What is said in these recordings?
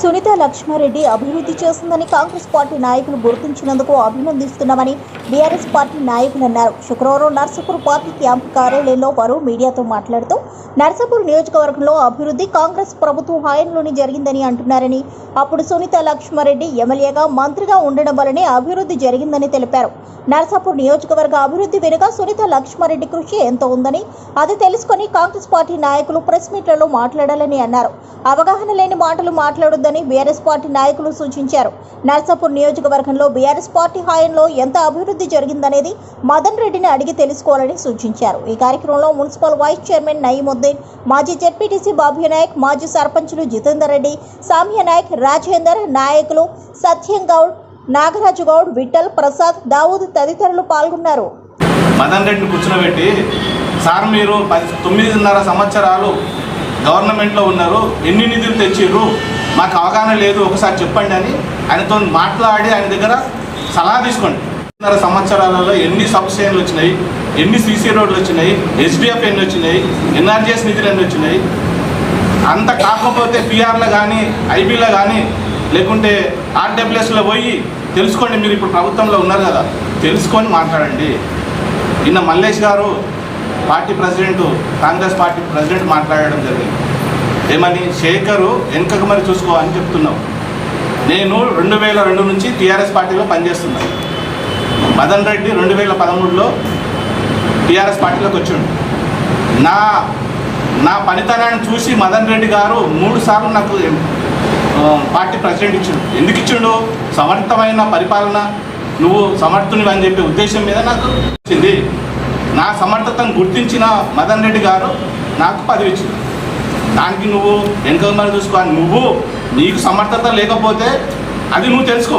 సునీత లక్ష్మారెడ్డి అభివృద్ధి చేసిందని కాంగ్రెస్ పార్టీ నాయకులు గుర్తించినందుకు అభినందిస్తున్నామని బీఆర్ఎస్ పార్టీ నాయకులు అన్నారు. శుక్రవారం నర్సపూర్ పార్టీ క్యాంపు కార్యాలయంలో వారు మీడియాతో మాట్లాడుతూ నర్సాపూర్ నియోజకవర్గంలో అభివృద్ధి కాంగ్రెస్ ప్రభుత్వం హయాంలోనే జరిగిందని అంటున్నారని. అప్పుడు సునీత లక్ష్మారెడ్డి ఎమ్మెల్యేగా మంత్రిగా ఉండడం వల్లనే అభివృద్ధి జరిగిందని తెలిపారు. నర్సాపూర్ నియోజకవర్గ అభివృద్ధి వెనుక సునీత లక్ష్మారెడ్డి కృషి ఎంతో ఉందని అది తెలుసుకొని కాంగ్రెస్ పార్టీ నాయకులు ప్రెస్ మీట్లలో మాట్లాడాలని అన్నారు. అవగాహన లేని మాటలు మాట్లాడొద్దని బీఆర్ఎస్ పార్టీ నాయకులు సూచించారు. నర్సాపూర్ నియోజకవర్గంలో బీఆర్ఎస్ పార్టీ హాయంలో ఎంత అభివృద్ధి జరిగిందనేది మదన్ రెడ్డిని అడిగి తెలుసుకోవాలని సూచించారు. ఈ కార్యక్రమంలో మున్సిపల్ వైస్ చైర్మన్ నయీముద్దీన్ మాజీ జెడ్పీటీసీ బాబు నాయక్ మాజీ సర్పంచులు జితేందర్ రెడ్డి సామ్య నాయక్ రాజేందర్ నాయకులు సత్యం గౌడ్ నాగరాజు గౌడ్ విఠల్ ప్రసాద్ దావూద్ తదితరులు పాల్గొన్నారు. మదన్ రెడ్డిని కూర్చోబెట్టి సార్ మీరు పది తొమ్మిదిన్నర సంవత్సరాలు గవర్నమెంట్లో ఉన్నారు ఎన్ని నిధులు తెచ్చిర్రు? మాకు అవగాహన లేదు ఒకసారి చెప్పండి అని ఆయనతో మాట్లాడి ఆయన దగ్గర సలహా తీసుకోండి. తొమ్మిదిన్నర సంవత్సరాలలో ఎన్ని సబ్స్టేషన్లు వచ్చినాయి? ఎన్ని సీసీ రోడ్లు వచ్చినాయి? ఎస్డిఎఫ్ ఎన్ని వచ్చినాయి? ఎన్ఆర్జిఎస్ నిధులు ఎన్ని వచ్చినాయి? అంత కాకపోతే పిఆర్లో కానీ ఐబీలో కానీ లేకుంటే ఆర్డబ్ల్యూఎస్లో పోయి తెలుసుకోండి మీరు ఇప్పుడు ప్రభుత్వంలో ఉన్నారు కదా. తెలుసుకొని మాట్లాడండి. నిన్న మల్లేష్ గారు party president Congress party president మాట్లాడడం జరిగింది. ఏమని? శేఖరు వెనుకకు మరి చూసుకో అని చెప్తున్నావు. నేను రెండు వేల రెండు నుంచి టీఆర్ఎస్ పార్టీలో పనిచేస్తున్నాను. మదన్ రెడ్డి రెండు వేల పదమూడులో టీఆర్ఎస్ పార్టీలోకి వచ్చిండు. నా నా పనితనాన్ని చూసి మదన్ రెడ్డి గారు మూడు సార్లు నాకు పార్టీ ప్రెసిడెంట్ ఇచ్చిండు. ఎందుకు ఇచ్చిండు? సమర్థమైన పరిపాలన నువ్వు సమర్థునివి అని చెప్పే ఉద్దేశం మీద నాకు వచ్చింది. నా సమర్థతను గుర్తించిన మదన్ రెడ్డి గారు నాకు పదవి ఇచ్చింది దానికి నువ్వు వెనుక మరి చూసుకో. నువ్వు నీకు సమర్థత లేకపోతే అది నువ్వు తెలుసుకో.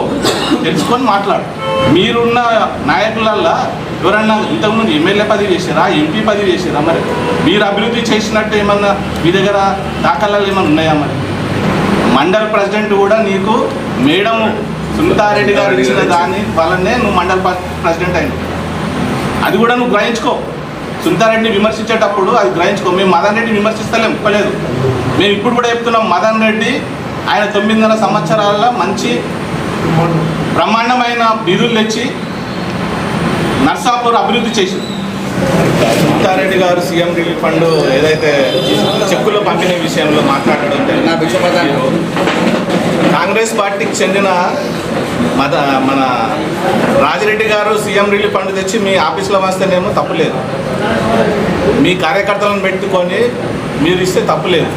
తెలుసుకొని మాట్లాడు. మీరున్న నాయకులల్లో ఎవరన్నా ఇంతకుముందు ఎమ్మెల్యే పదవి చేసారా ఎంపీ పదవి చేసారా మరి? మీరు అభివృద్ధి చేసినట్టు ఏమన్నా మీ దగ్గర దాఖలాలు ఏమైనా ఉన్నాయా మరి? మండల ప్రెసిడెంట్ కూడా నీకు మేడం సునీతారెడ్డి గారు ఇచ్చిన దాని వల్లనే నువ్వు మండల ప్రెసిడెంట్ అయినావు. అది కూడా నువ్వు గ్రహించుకో. సునీతారెడ్డిని విమర్శించేటప్పుడు అది గ్రహించుకో. మేము మదన్ రెడ్డి విమర్శిస్తలేం చెప్పలేదు మేము ఇప్పుడు కూడా చెప్తున్నాం మదన్ రెడ్డి ఆయన తొమ్మిదిన్నర సంవత్సరాల మంచి బ్రహ్మాండమైన నిధులు తెచ్చి నర్సాపూర్ అభివృద్ధి చేసింది సునీతారెడ్డి గారు సీఎం రిలీఫ్ ఫండ్ ఏదైతే చెక్కులు పంపిణీ విషయంలో మాట్లాడడం జరిగింది. కాంగ్రెస్ పార్టీకి చెందిన మద మన రాజిరెడ్డి గారు సీఎం రిలీఫ్ ఫండ్ తెచ్చి మీ ఆఫీస్లో వస్తేనేమో తప్పులేదు మీ కార్యకర్తలను పెట్టుకొని మీరు ఇస్తే తప్పులేదు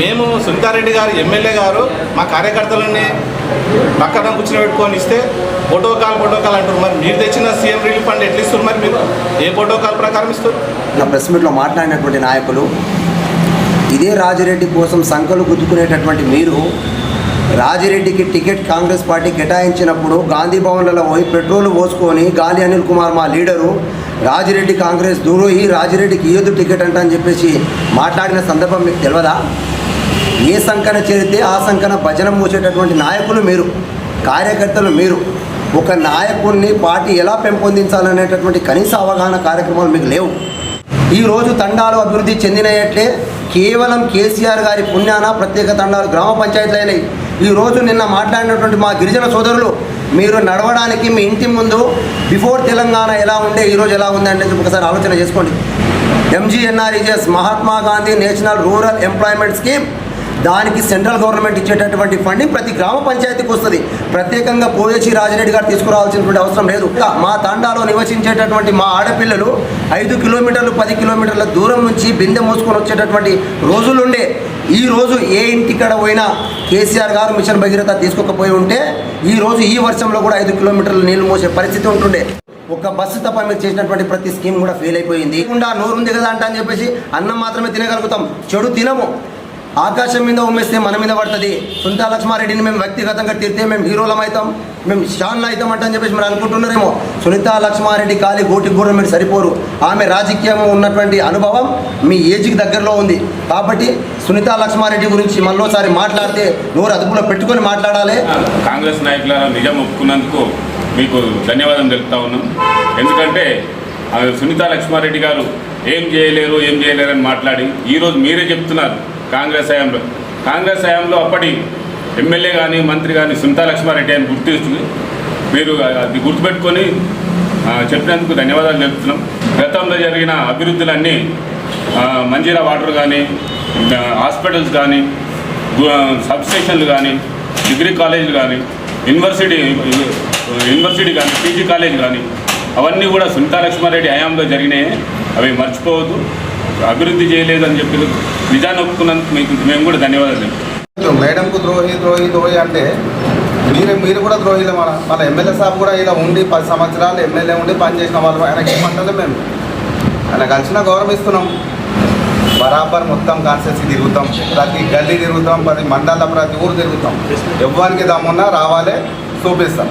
మేము సునీతారెడ్డి గారు ఎమ్మెల్యే గారు మా కార్యకర్తలని పక్కన కూర్చోబెట్టుకొని ఇస్తే ప్రోటోకాల్ ప్రోటోకాల్ అంటారు. మరి మీరు తెచ్చిన సీఎం రిలీఫ్ ఫండ్ ఎట్లా ఇస్తారు మరి మీరు? ఏ ప్రోటోకాల్ ప్రకారం ఇస్తారు నా ప్రెస్ మీట్లో మాట్లాడినటువంటి నాయకులు ఇదే రాజిరెడ్డి కోసం సంఖలు గుద్దుకునేటటువంటి మీరు రాజిరెడ్డికి టికెట్ కాంగ్రెస్ పార్టీ కేటాయించినప్పుడు గాంధీ భవన్లలో పోయి పెట్రోల్ పోసుకొని గాలి అనిల్ కుమార్ మా లీడరు రాజిరెడ్డి కాంగ్రెస్ దూరోయి రాజిరెడ్డికి ఇయ్యొద్దు టికెట్ అంట అని చెప్పేసి మాట్లాడిన సందర్భం మీకు తెలియదా ఏ సంకన చేరితే ఆ సంకన భజన మూసేటటువంటి నాయకులు మీరు కార్యకర్తలు మీరు. ఒక నాయకుడిని పార్టీ ఎలా పెంపొందించాలనేటటువంటి కనీస అవగాహన కార్యక్రమాలు మీకు లేవు. ఈరోజు తండాలు అభివృద్ధి చెందినయట్లే కేవలం కేసీఆర్ గారి పుణ్యాన ప్రత్యేక తండాలు గ్రామ పంచాయతీలు అయినాయి ఈ రోజు నిన్న మాట్లాడినటువంటి మా గిరిజన సోదరులు మీరు నడవడానికి మీ ఇంటి ముందు బిఫోర్ తెలంగాణ ఎలా ఉండే ఈరోజు ఎలా ఉంది అనేది ఒకసారి ఆలోచన చేసుకోండి. MGNREGS Mahatma Gandhi national rural employment scheme దానికి సెంట్రల్ గవర్నమెంట్ ఇచ్చేటటువంటి ఫండింగ్ ప్రతి గ్రామ పంచాయతీకి వస్తుంది. ప్రత్యేకంగా పోయేసి రాజిరెడ్డి గారు తీసుకురావాల్సినటువంటి అవసరం లేదు. మా తాండాలో నివసించేటటువంటి మా ఆడపిల్లలు ఐదు కిలోమీటర్లు పది కిలోమీటర్ల దూరం నుంచి బిందె మోసుకొని వచ్చేటటువంటి రోజులుండే. ఈ రోజు ఏ ఇంటికడ పోయినా కేసీఆర్ గారు మిషన్ భగీరథ తీసుకోకపోయి ఉంటే ఈ రోజు ఈ వర్షంలో కూడా ఐదు కిలోమీటర్లు నీళ్ళు మోసే పరిస్థితి ఉంటుండే. ఒక బస్సు తప్ప మీరు చేసినటువంటి ప్రతి స్కీమ్ కూడా ఫెయిల్ అయిపోయిందికుండా నోరు ఉంది కదా అంట అని చెప్పేసి అన్నం మాత్రమే తినగలుగుతాం. చెడు తినము. ఆకాశం మీద ఉమ్మేస్తే మన మీద పడుతుంది. సుంతా లక్ష్మారెడ్డిని మేము వ్యక్తిగతంగా తిరితే మేము హీరోలం అవుతాం. మేము షాన్లు అవుతాం అంట అని చెప్పేసి మీరు అనుకుంటున్నారేమో. సునీత లక్ష్మారెడ్డి కాలి గోటికి కూడా మీరు సరిపోరు. ఆమె రాజకీయం ఉన్నటువంటి అనుభవం మీ ఏజ్కి దగ్గరలో ఉంది. కాబట్టి సునీత లక్ష్మారెడ్డి గురించి మళ్ళోసారి మాట్లాడితే నోరు అదుపులో పెట్టుకొని మాట్లాడాలి. కాంగ్రెస్ నాయకుల నిజం ఒప్పుకున్నందుకు మీకు ధన్యవాదం తెలుపుతా ఉన్నాం. ఎందుకంటే సునీత లక్ష్మారెడ్డి గారు ఏం చేయలేరు ఏం చేయలేరు అని మాట్లాడి ఈరోజు మీరే చెప్తున్నారు. కాంగ్రెస్ హయాంలో. కాంగ్రెస్ హయాంలో అప్పటి ఎమ్మెల్యే కానీ మంత్రి కానీ సునీతా లక్ష్మారెడ్డి అని గుర్తిస్తుంది మీరు అది గుర్తుపెట్టుకొని చెప్పినందుకు ధన్యవాదాలు చెప్తున్నాం గతంలో జరిగిన అభివృద్ధులన్నీ మంజీరా వాటర్ కానీ హాస్పిటల్స్ కానీ సబ్స్టేషన్లు కానీ డిగ్రీ కాలేజీలు కానీ యూనివర్సిటీ యూనివర్సిటీ కానీ పీజీ కాలేజ్ కానీ అవన్నీ కూడా సునీతా లక్ష్మారెడ్డి హయాంలో జరిగినాయి. అవి మర్చిపోవద్దు. అభివృద్ధి చేయలేదని చెప్పి నిజాన్ని ఒప్పుకున్నందుకు మీకు మేము కూడా ధన్యవాదాలు మేడంకు ద్రోహి ద్రోహి ద్రోహి అంటే మీరు మీరు కూడా ద్రోహిలే మన మన ఎమ్మెల్యే సాబ్ కూడా ఇలా ఉండి పది సంవత్సరాలు ఎమ్మెల్యే ఉండి పనిచేసిన వాళ్ళు. ఆయనకి ఏమంటలే మేము? ఆయన కలిసిన గౌరవిస్తున్నాం. బరాబర్ మొత్తం కాన్స్టెన్సీ తిరుగుతాం. ప్రతి గల్లీ తిరుగుతాం ప్రతి మండల ప్రతి ఊరు తిరుగుతాం. ఎవ్వరికి దమ్మున్నా రావాలి చూపిస్తాం.